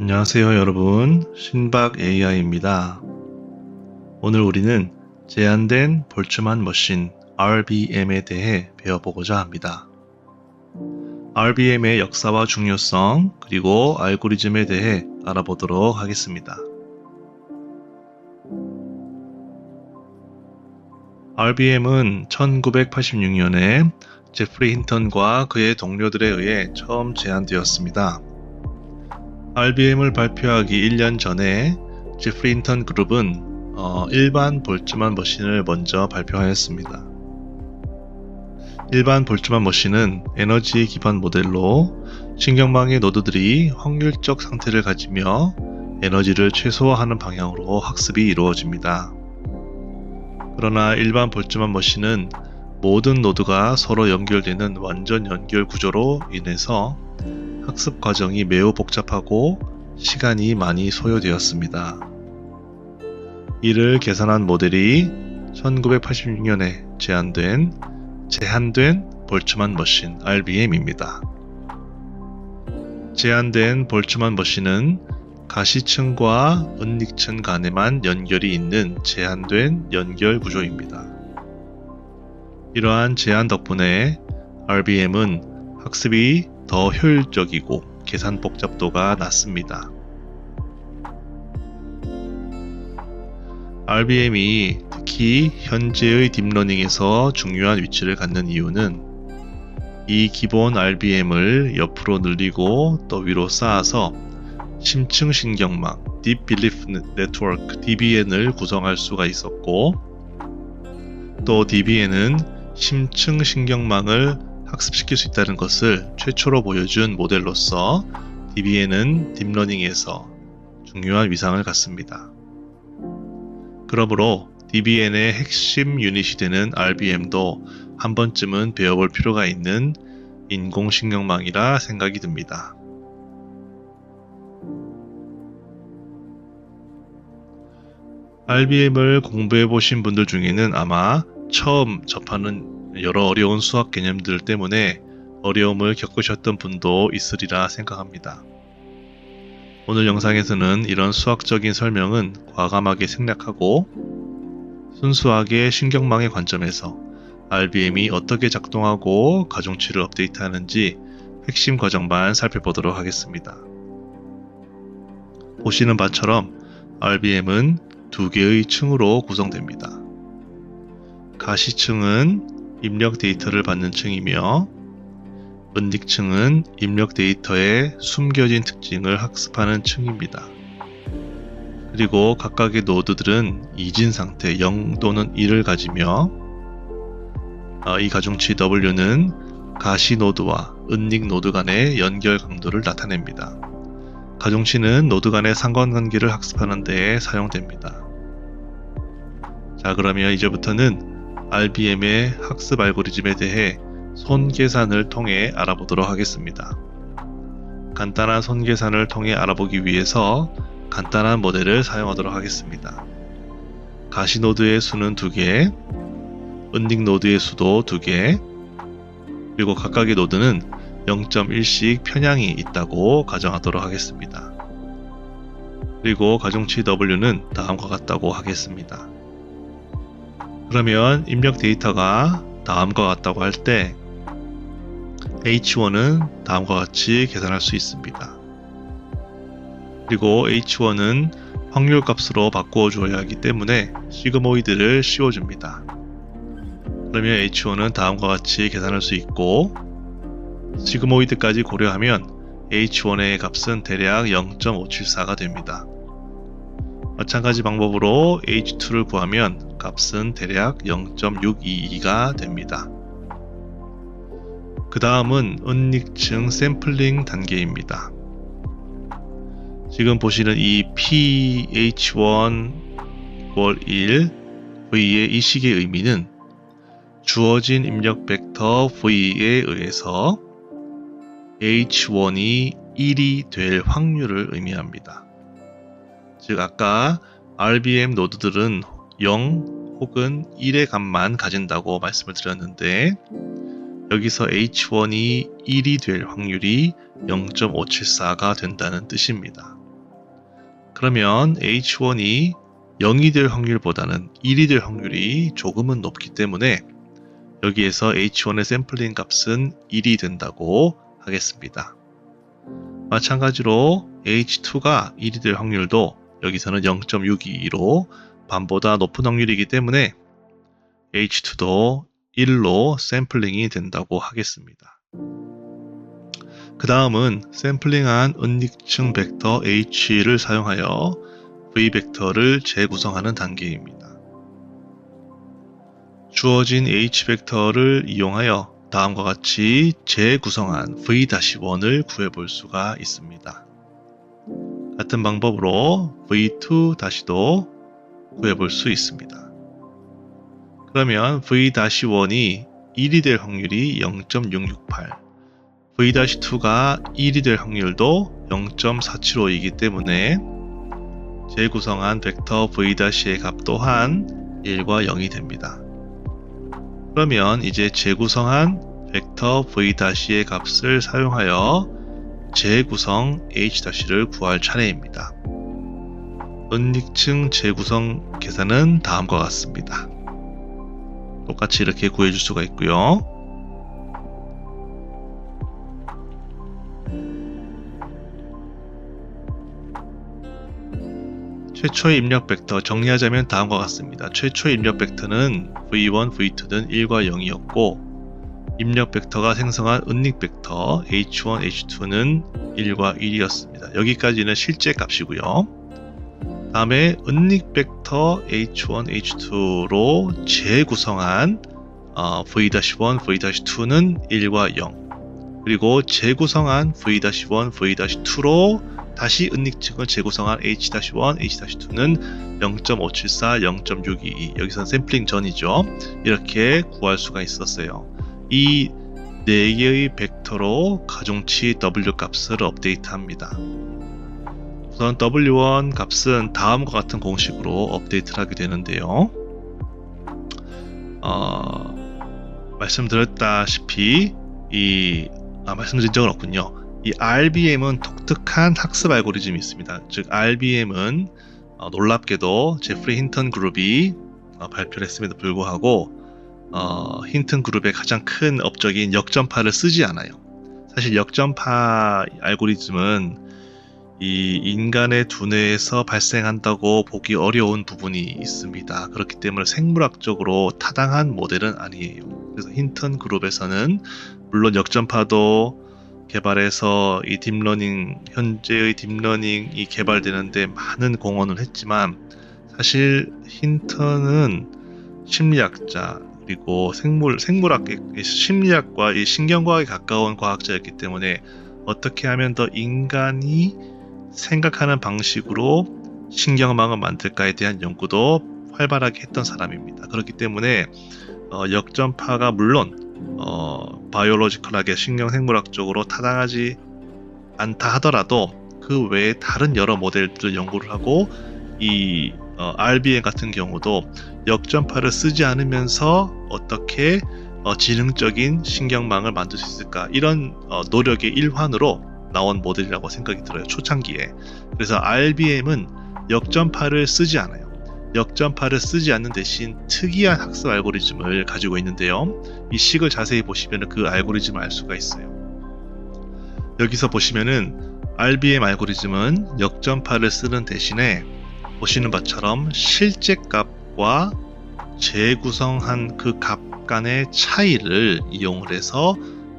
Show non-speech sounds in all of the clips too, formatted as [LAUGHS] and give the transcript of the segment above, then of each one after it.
안녕하세요 여러분 신박 AI입니다. 오늘 우리는 제한된 볼츠만 머신 RBM에 대해 배워보고자 합니다. RBM의 역사와 중요성 그리고 알고리즘에 대해 알아보도록 하겠습니다. RBM은 1986년에 제프리 힌턴과 그의 동료들에 의해 처음 제안되었습니다. RBM을 발표하기 1년 전에 제프리 힌턴 그룹은 어, 일반 볼츠만 머신을 먼저 발표하였습니다. 일반 볼츠만 머신은 에너지 기반 모델로 신경망의 노드들이 확률적 상태를 가지며 에너지를 최소화하는 방향으로 학습이 이루어집니다. 그러나 일반 볼츠만 머신은 모든 노드가 서로 연결되는 완전 연결 구조로 인해서 학습 과정이 매우 복잡하고 시간이 많이 소요되었습니다. 이를 개선한 모델이 1986년에 제안된 제한된 볼츠만 머신 RBM입니다. 제한된 볼츠만 머신은 가시층과 은닉층 간에만 연결이 있는 제한된 연결 구조입니다. 이러한 제한 덕분에 RBM은 학습이 더 효율적이고 계산 복잡도가 낮습니다. RBM이 특히 현재의 딥러닝에서 중요한 위치를 갖는 이유는 이 기본 RBM을 옆으로 늘리고 또 위로 쌓아서 심층 신경망 Deep Belief Network DBN을 구성할 수가 있었고 또 DBN은 심층 신경망을 학습시킬 수 있다는 것을 최초로 보여준 모델로서 DBN은 딥러닝에서 중요한 위상을 갖습니다. 그러므로 DBN의 핵심 유닛이 되는 RBM도 한 번쯤은 배워볼 필요가 있는 인공신경망이라 생각이 듭니다. RBM을 공부해 보신 분들 중에는 아마 처음 접하는 여러 어려운 수학 개념들 때문에 어려움을 겪으셨던 분도 있으리라 생각합니다. 오늘 영상에서는 이런 수학적인 설명은 과감하게 생략하고 순수하게 신경망의 관점에서 RBM이 어떻게 작동하고 가중치를 업데이트하는지 핵심 과정만 살펴보도록 하겠습니다. 보시는 바처럼 RBM은 두 개의 층으로 구성됩니다. 가시층은 입력 데이터를 받는 층이며 은닉층은 입력 데이터의 숨겨진 특징을 학습하는 층입니다. 그리고 각각의 노드들은 이진 상태 0 또는 1을 가지며 어, 이 가중치 W는 가시 노드와 은닉 노드 간의 연결 강도를 나타냅니다. 가중치는 노드 간의 상관관계를 학습하는 데에 사용됩니다. 자 그러면 이제부터는 RBM의 학습 알고리즘에 대해 손 계산을 통해 알아보도록 하겠습니다. 간단한 손 계산을 통해 알아보기 위해서 간단한 모델을 사용하도록 하겠습니다. 가시 노드의 수는 2개, 은닉 노드의 수도 2개, 그리고 각각의 노드는 0.1씩 편향이 있다고 가정하도록 하겠습니다. 그리고 가중치 W는 다음과 같다고 하겠습니다. 그러면 입력 데이터가 다음과 같다고 할 때 H1은 다음과 같이 계산할 수 있습니다. 그리고 H1은 확률 값으로 바꾸어 주어야 하기 때문에 시그모이드를 씌워줍니다. 그러면 H1은 다음과 같이 계산할 수 있고 시그모이드까지 고려하면 H1의 값은 대략 0.574가 됩니다. 마찬가지 방법으로 H2를 구하면 값은 대략 0.622가 됩니다. 그 다음은 은닉층 샘플링 단계입니다. 지금 보시는 이 PH1 1 V의 이 식의 의미는 주어진 입력 벡터 V에 의해서 H1이 1이 될 확률을 의미합니다. 즉 아까 RBM 노드들은 0 혹은 1의 값만 가진다고 말씀을 드렸는데 여기서 H1이 1이 될 확률이 0.574가 된다는 뜻입니다. 그러면 H1이 0이 될 확률보다는 1이 될 확률이 조금은 높기 때문에 여기에서 H1의 샘플링 값은 1이 된다고 하겠습니다. 마찬가지로 H2가 1이 될 확률도 여기서는 0.62로 반보다 높은 확률이기 때문에 H2도 1로 샘플링이 된다고 하겠습니다. 그 다음은 샘플링한 은닉층 벡터 H를 사용하여 V 벡터를 재구성하는 단계입니다. 주어진 H 벡터를 이용하여 다음과 같이 재구성한 V-1을 구해볼 수가 있습니다. 같은 방법으로 V2-도 구해볼 수 있습니다. 그러면 V-1이 1이 될 확률이 0.668, V-2가 1이 될 확률도 0.475이기 때문에 재구성한 벡터 V-의 값 또한 1과 0이 됩니다. 그러면 이제 재구성한 벡터 V-의 값을 사용하여 재구성 H-를 구할 차례입니다. 은닉층 재구성 계산은 다음과 같습니다. 똑같이 이렇게 구해줄 수가 있고요. 최초의 입력 벡터 정리하자면 다음과 같습니다. 최초의 입력 벡터는 v1, v2는 1과 0이었고 입력 벡터가 생성한 은닉 벡터 h1, h2는 1과 1이었습니다. 여기까지는 실제 값이고요. 다음에 은닉 벡터 h1, h2로 재구성한 어, v-1, v-2는 1과 0 그리고 재구성한 v-1, v-2로 다시 은닉층을 재구성한 h-1, h-2는 0.574, 0.622 여기선 샘플링 전이죠. 이렇게 구할 수가 있었어요. 이 4개의 벡터로 가중치 W 값을 업데이트합니다. 우선 W1 값은 다음과 같은 공식으로 업데이트를 하게 되는데요. 어, 말씀드렸다시피 이 아, 말씀드린 적은 없군요. 이 RBM은 독특한 학습 알고리즘이 있습니다. 즉 RBM은 어, 놀랍게도 제프리 힌턴 그룹이 어, 발표를 했음에도 불구하고 어, 힌튼 그룹의 가장 큰 업적인 역전파를 쓰지 않아요. 사실 역전파 알고리즘은 이 인간의 두뇌에서 발생한다고 보기 어려운 부분이 있습니다. 그렇기 때문에 생물학적으로 타당한 모델은 아니에요. 그래서 힌턴 그룹에서는 물론 역전파도 개발해서 이 딥러닝 현재의 딥러닝이 개발되는데 많은 공헌을 했지만 사실 힌턴은 심리학자 그리고 생물 생물학 심리학과 이 신경과학에 가까운 과학자였기 때문에 어떻게 하면 더 인간이 생각하는 방식으로 신경망을 만들까에 대한 연구도 활발하게 했던 사람입니다. 그렇기 때문에 어, 역전파가 물론 어, 바이올로지컬하게 신경생물학적으로 타당하지 않다 하더라도 그 외에 다른 여러 모델들을 연구를 하고 이 어, RBM 같은 경우도 역전파를 쓰지 않으면서 어떻게 어, 지능적인 신경망을 만들 수 있을까 이런 어, 노력의 일환으로 나온 모델이라고 생각이 들어요. 초창기에. 그래서 RBM은 역전파를 쓰지 않아요. 역전파를 쓰지 않는 대신 특이한 학습 알고리즘을 가지고 있는데요. 이 식을 자세히 보시면 그 알고리즘을 알 수가 있어요. 여기서 보시면은 RBM 알고리즘은 역전파를 쓰는 대신에 보시는 바처럼 실제 값과 재구성한 그 값 간의 차이를 이용을 해서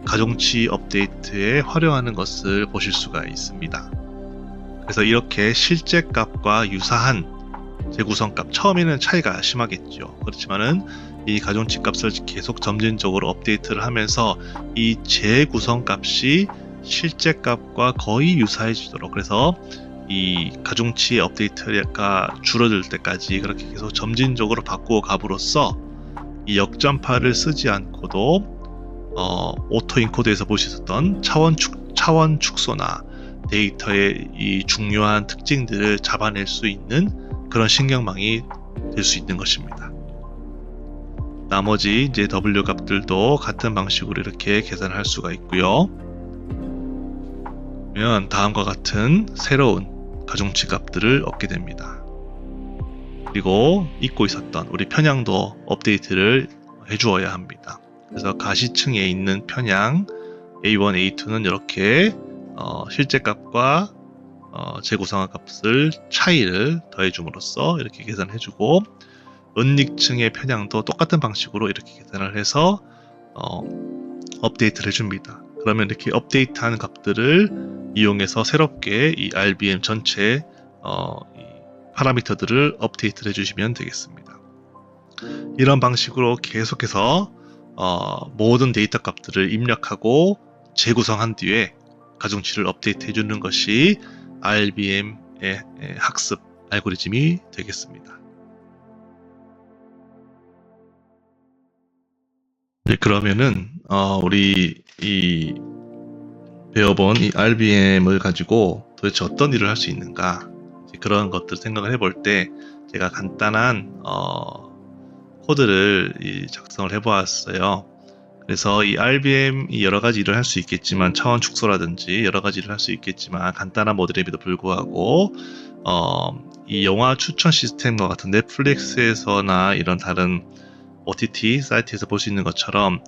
가중치 업데이트에 활용하는 것을 보실 수가 있습니다. 그래서 이렇게 실제 값과 유사한 재구성 값 처음에는 차이가 심하겠죠. 그렇지만은 이 가중치 값을 계속 점진적으로 업데이트를 하면서 이 재구성 값이 실제 값과 거의 유사해지도록 그래서 이 가중치 업데이트가 줄어들 때까지 그렇게 계속 점진적으로 바꾸어 값으로써 이 역전파를 쓰지 않고도 어, 오토 인코드에서 있었던 차원 축 차원 축소나 데이터의 이 중요한 특징들을 잡아낼 수 있는 그런 신경망이 될 수 있는 것입니다. 나머지 이제 W 값들도 같은 방식으로 이렇게 계산할 수가 있고요. 그러면 다음과 같은 새로운 가중치 값들을 얻게 됩니다. 그리고 잊고 있었던 우리 편향도 업데이트를 해주어야 합니다. 그래서 가시층에 있는 편향 A1, A2는 이렇게 어, 실제 값과 어, 재구성한 값을 차이를 더해줌으로써 이렇게 계산해주고 은닉층의 편향도 똑같은 방식으로 이렇게 계산을 해서 어, 업데이트를 해줍니다. 그러면 이렇게 업데이트한 값들을 이용해서 새롭게 이 RBM 전체 어, 이 파라미터들을 업데이트를 해주시면 되겠습니다. 이런 방식으로 계속해서 어, 모든 데이터 값들을 입력하고 재구성한 뒤에 가중치를 업데이트 해주는 것이 RBM의 학습 알고리즘이 되겠습니다. 네, 그러면은 어, 우리 이 배워본 이 RBM을 가지고 도대체 어떤 일을 할 수 있는가 그런 것들 생각을 해볼 때 제가 간단한 어, 코드를 작성을 해보았어요. 그래서 이 RBM이 여러 가지 일을 할 수 있겠지만 차원 축소라든지 여러 가지 일을 할 수 있겠지만 간단한 모델임에도 불구하고 어, 이 영화 추천 시스템과 같은 넷플릭스에서나 이런 다른 OTT 사이트에서 볼 수 있는 것처럼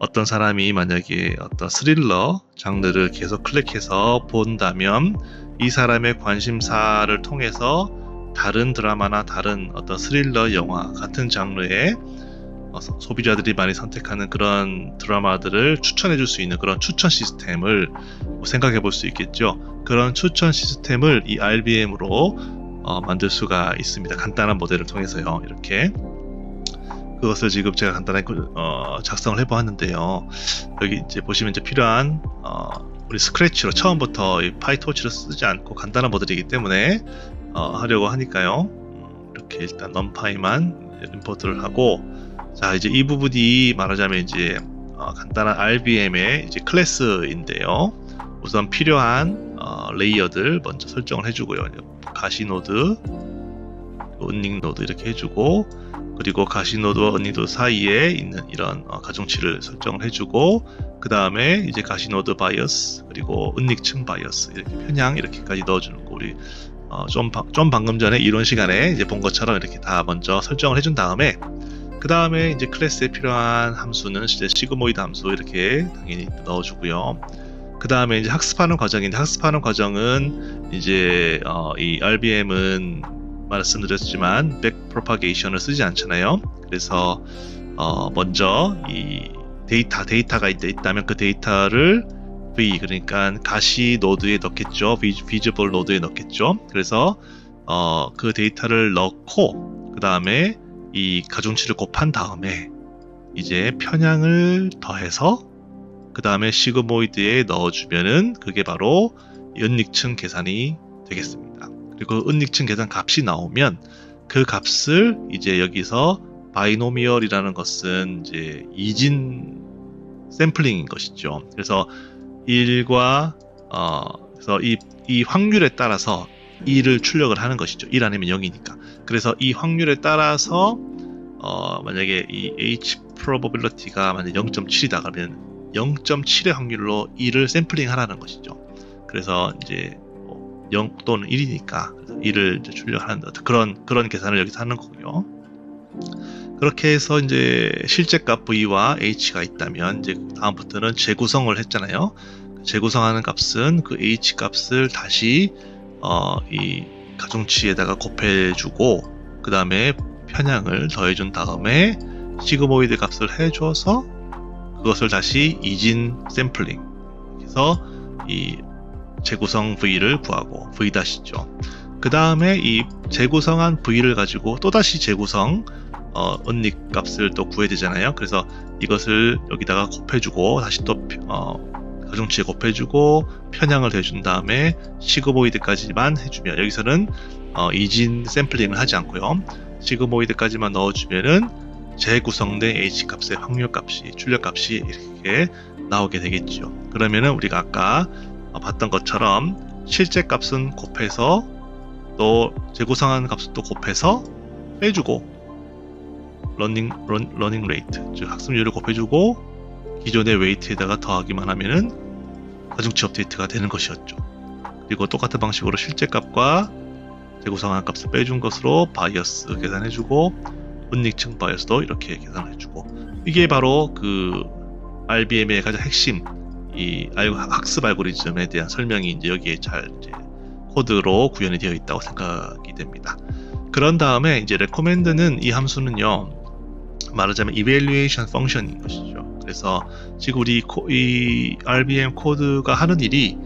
어떤 사람이 만약에 어떤 스릴러 장르를 계속 클릭해서 본다면 이 사람의 관심사를 통해서 다른 드라마나 다른 어떤 스릴러 영화 같은 장르의 어, 소비자들이 많이 선택하는 그런 드라마들을 추천해 줄 수 있는 그런 추천 시스템을 생각해 볼 수 있겠죠. 그런 추천 시스템을 이 RBM으로 어, 만들 수가 있습니다. 간단한 모델을 통해서요. 이렇게 그것을 지금 제가 간단하게 어, 작성을 해보았는데요. 여기 이제 보시면 이제 필요한 어, 우리 스크래치로 처음부터 파이토치를 쓰지 않고 간단한 모델이기 때문에 어, 하려고 하니까요. 음, 이렇게 일단 넘파이만 임포트를 하고 자 이제 이 부분이 말하자면 이제 어, 간단한 RBM의 이제 클래스인데요. 우선 필요한 어, 레이어들 먼저 설정을 해주고요. 가시 노드, 은닉 노드 이렇게 해주고 그리고 가시 노드와 언니도 사이에 있는 이런 어, 가중치를 설정을 해주고 그 다음에 이제 가시 노드 바이어스 그리고 은닉층 바이어스 이렇게 편향 이렇게까지 넣어주는 거 우리 어, 좀, 바, 좀 방금 전에 이론 시간에 이제 본 것처럼 이렇게 다 먼저 설정을 해준 다음에 그 다음에 이제 클래스에 필요한 함수는 이제 시그모이드 함수 이렇게 당연히 넣어주고요. 그 다음에 이제 학습하는 과정인데 학습하는 과정은 이제 어, 이 RBM은 말씀드렸지만 백 프로파게이션을 쓰지 않잖아요. 그래서 어 먼저 이 데이터 데이터가 있다면 그 데이터를 v 그러니까 가시 노드에 넣겠죠. 비즈블 노드에 넣겠죠. 그래서 어 그 데이터를 넣고 그 다음에 이 가중치를 곱한 다음에 이제 편향을 더해서 그 다음에 시그모이드에 넣어주면은 그게 바로 연닉층 계산이 되겠습니다. 그리고 은닉층 계산 값이 나오면 그 값을 이제 여기서 바이노미얼이라는 것은 이제 이진 샘플링인 것이죠. 그래서 1과 어 그래서 이, 이 확률에 따라서 2를 출력을 하는 것이죠. 1 아니면 0이니까. 그래서 이 확률에 따라서 어 만약에 이 H probability가 만약 0.7이다 그러면 0.7의 확률로 2를 샘플링 하라는 것이죠. 그래서 이제 0 또는 1이니까 1을 이제 출력하는 그런 그런 계산을 여기서 하는 거고요. 그렇게 해서 이제 실제값 v와 h가 있다면 이제 다음부터는 재구성을 했잖아요. 재구성하는 값은 그 h 값을 다시 어, 이 가중치에다가 곱해주고 그 다음에 편향을 더해준 다음에 시그모이드 값을 해줘서 그것을 다시 이진 샘플링 해서 이 재구성 V를 구하고 V-죠. 그 다음에 이 재구성한 V를 가지고 또다시 재구성 어, 언닉 값을 또 구해야 되잖아요. 그래서 이것을 여기다가 곱해주고 다시 또 어, 가중치에 곱해주고 편향을 대준 다음에 시그모이드까지만 해주면 여기서는 어, 이진 샘플링을 하지 않고요. 시그모이드까지만 넣어주면은 재구성된 H 값의 확률 값이 출력 값이 이렇게 나오게 되겠죠. 그러면은 우리가 아까 어, 봤던 것처럼 실제 값은 곱해서 또 재구성한 또 곱해서 빼주고 러닝 런, 러닝 레이트 즉 학습률을 곱해주고 기존의 웨이트에다가 더하기만 하면은 가중치 업데이트가 되는 것이었죠. 그리고 똑같은 방식으로 실제 값과 재구성한 값을 빼준 것으로 바이어스 계산해주고 분익층 바이어스도 이렇게 계산해주고 이게 바로 그 RBM의 가장 핵심 이 학습 알고리즘에 대한 설명이 이제 여기에 잘 이제 코드로 구현이 되어 있다고 생각이 됩니다. 그런 다음에 이제 recommend는 이 함수는요 말하자면 evaluation function인 것이죠. 그래서 지금 우리 코, 이 RBM 코드가 하는 일이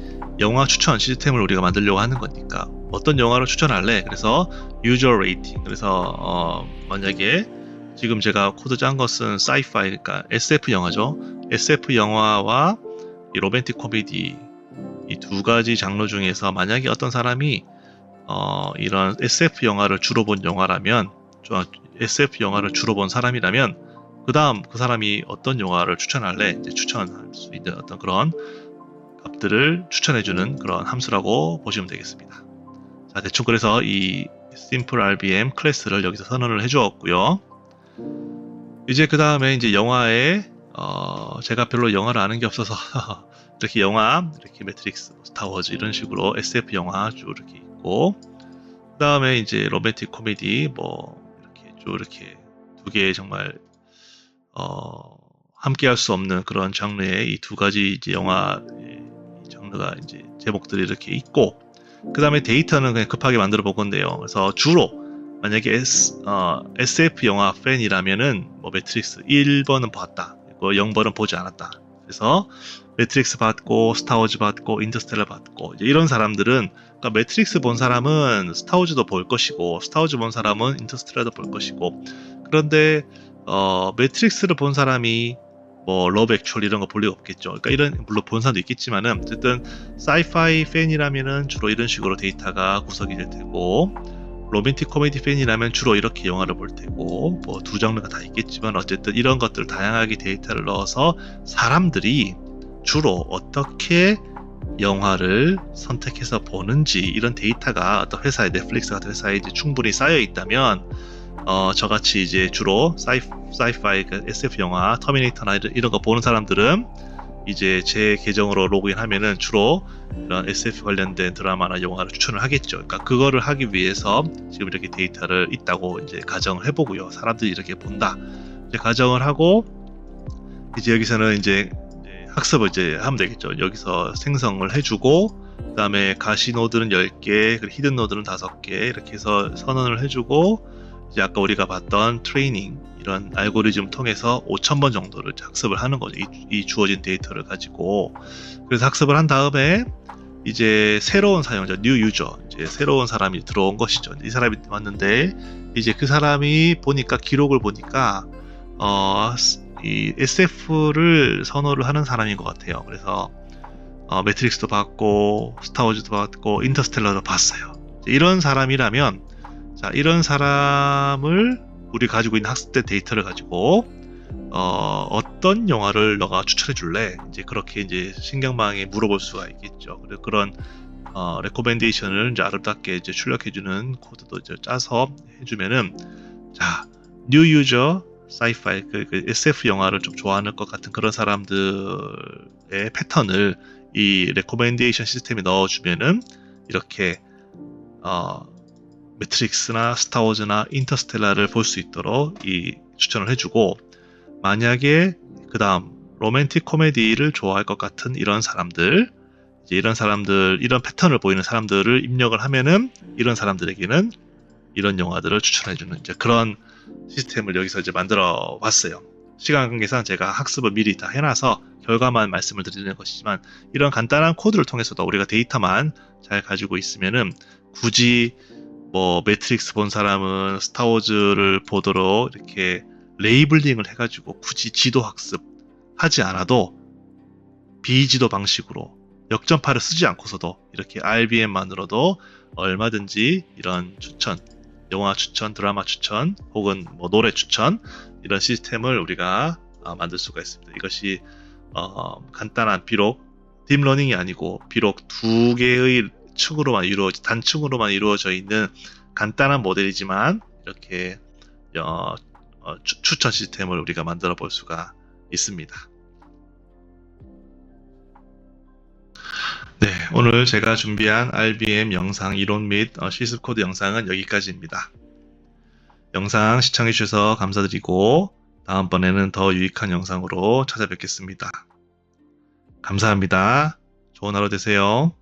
영화 추천 시스템을 우리가 만들려고 하는 거니까 어떤 영화를 추천할래? 그래서 user rating. 그래서 어, 만약에 지금 제가 코드 짠 것은 sci-fi, 그러니까 SF 영화죠. SF 영화와 이 로맨틱 코미디 이 두 가지 장르 중에서 만약에 어떤 사람이 어, 이런 SF 영화를 주로 본 영화라면 SF 영화를 주로 본 사람이라면 그 다음 그 사람이 어떤 영화를 추천할래 추천할 수 있는 어떤 그런 값들을 추천해주는 그런 함수라고 보시면 되겠습니다. 자 대충 그래서 이 simple RBM 클래스를 여기서 선언을 해주었고요. 이제 그 다음에 이제 영화에 어 제가 별로 영화를 아는 게 없어서 [LAUGHS] 이렇게 영화 이렇게 매트릭스, 스타워즈 이런 식으로 SF 영화 쭉 이렇게 있고 그 다음에 이제 로맨틱 코미디 뭐 쭉 이렇게 두 개의 정말 어 함께 할 수 없는 그런 장르의 이 두 가지 이제 영화 장르가 이제 제목들이 이렇게 있고 그 다음에 데이터는 그냥 급하게 만들어 본 건데요. 그래서 주로 만약에 S, 어, SF 영화 팬이라면은 뭐 매트릭스 1번은 봤다. 그리고 0번은 보지 않았다. 그래서 매트릭스 봤고 스타워즈 봤고 인터스텔라 봤고 이런 사람들은 그러니까 매트릭스 본 사람은 스타워즈도 볼 것이고 스타워즈 본 사람은 인터스텔라도 볼 것이고 그런데 어, 매트릭스를 본 사람이 뭐 러브 액츄얼 이런 거 볼 리가 없겠죠. 그러니까 이런 물론 본 사람도 있겠지만은 어쨌든 사이파이 팬이라면은 주로 이런 식으로 데이터가 구성이 될 테고 로맨틱 코미디 팬이라면 주로 이렇게 영화를 볼 테고 뭐 두 장르가 다 있겠지만 어쨌든 이런 것들 다양하게 데이터를 넣어서 사람들이 주로 어떻게 영화를 선택해서 보는지 이런 데이터가 어떤 회사에 넷플릭스 같은 회사에 이제 충분히 쌓여 있다면 어, 저같이 이제 주로 사이, 사이파이, 그 SF 영화, 터미네이터나 이런, 이런 거 보는 사람들은 이제 제 계정으로 로그인하면은 주로 이런 SF 관련된 드라마나 영화를 추천을 하겠죠. 그러니까 그거를 하기 위해서 지금 이렇게 데이터를 있다고 이제 가정을 해보고요. 사람들이 이렇게 본다. 이제 가정을 하고 이제 여기서는 이제 학습을 이제 하면 되겠죠. 여기서 생성을 해주고 그 다음에 가시 노드는 10개, 그리고 히든 노드는 5개 이렇게 해서 선언을 해주고 이제 아까 우리가 봤던 트레이닝 이런 알고리즘 통해서 5,000번 정도를 학습을 하는 거죠. 이, 이, 주어진 데이터를 가지고 그래서 학습을 한 다음에 이제 새로운 사용자, 뉴 유저, 이제 새로운 사람이 들어온 것이죠. 이 사람이 왔는데 이제 그 사람이 보니까 기록을 보니까 어, 이 SF를 선호를 하는 사람인 것 같아요. 그래서 어, 매트릭스도 봤고 스타워즈도 봤고 인터스텔라도 봤어요. 이런 사람이라면 자, 이런 사람을 우리 가지고 있는 학습대 데이터를 가지고 어, 어떤 영화를 너가 추천해 줄래? 이제 그렇게 이제 신경망에 물어볼 수가 있겠죠. 그리고 그런 어, 레코멘데이션을 이제 아름답게 이제 출력해 주는 코드도 이제 짜서 해주면은 자, 뉴 유저 사이파이 그, 그 SF 영화를 좀 좋아하는 것 같은 그런 사람들의 패턴을 이 레코멘데이션 시스템에 넣어주면은 이렇게 어, 매트릭스나 스타워즈나 인터스텔라를 볼 수 있도록 이 추천을 해주고 만약에 그 다음 로맨틱 코미디를 좋아할 것 같은 이런 사람들 이제 이런 사람들 이런 패턴을 보이는 사람들을 입력을 하면은 이런 사람들에게는 이런 영화들을 추천해주는 이제 그런 시스템을 여기서 이제 만들어 봤어요. 시간 관계상 제가 학습을 미리 다 해놔서 결과만 말씀을 드리는 것이지만 이런 간단한 코드를 통해서도 우리가 데이터만 잘 가지고 있으면은 굳이 뭐 매트릭스 본 사람은 스타워즈를 보도록 이렇게 레이블링을 해가지고 굳이 지도 학습 하지 않아도 비지도 방식으로 역전파를 쓰지 않고서도 이렇게 RBM만으로도 얼마든지 이런 추천, 영화 추천, 드라마 추천, 혹은 뭐 노래 추천 이런 시스템을 우리가 어, 만들 수가 있습니다. 이것이 어, 간단한 비록 딥러닝이 아니고 비록 두 개의 층으로만 이루어진 단층으로만 이루어져 있는 간단한 모델이지만 이렇게 어, 어, 추, 천 시스템을 우리가 만들어 볼 수가 있습니다. 네, 오늘 제가 준비한 RBM 영상 이론 및 어, 실습 코드 영상은 여기까지입니다. 영상 시청해주셔서 감사드리고 다음번에는 더 유익한 영상으로 찾아뵙겠습니다. 감사합니다. 좋은 하루 되세요.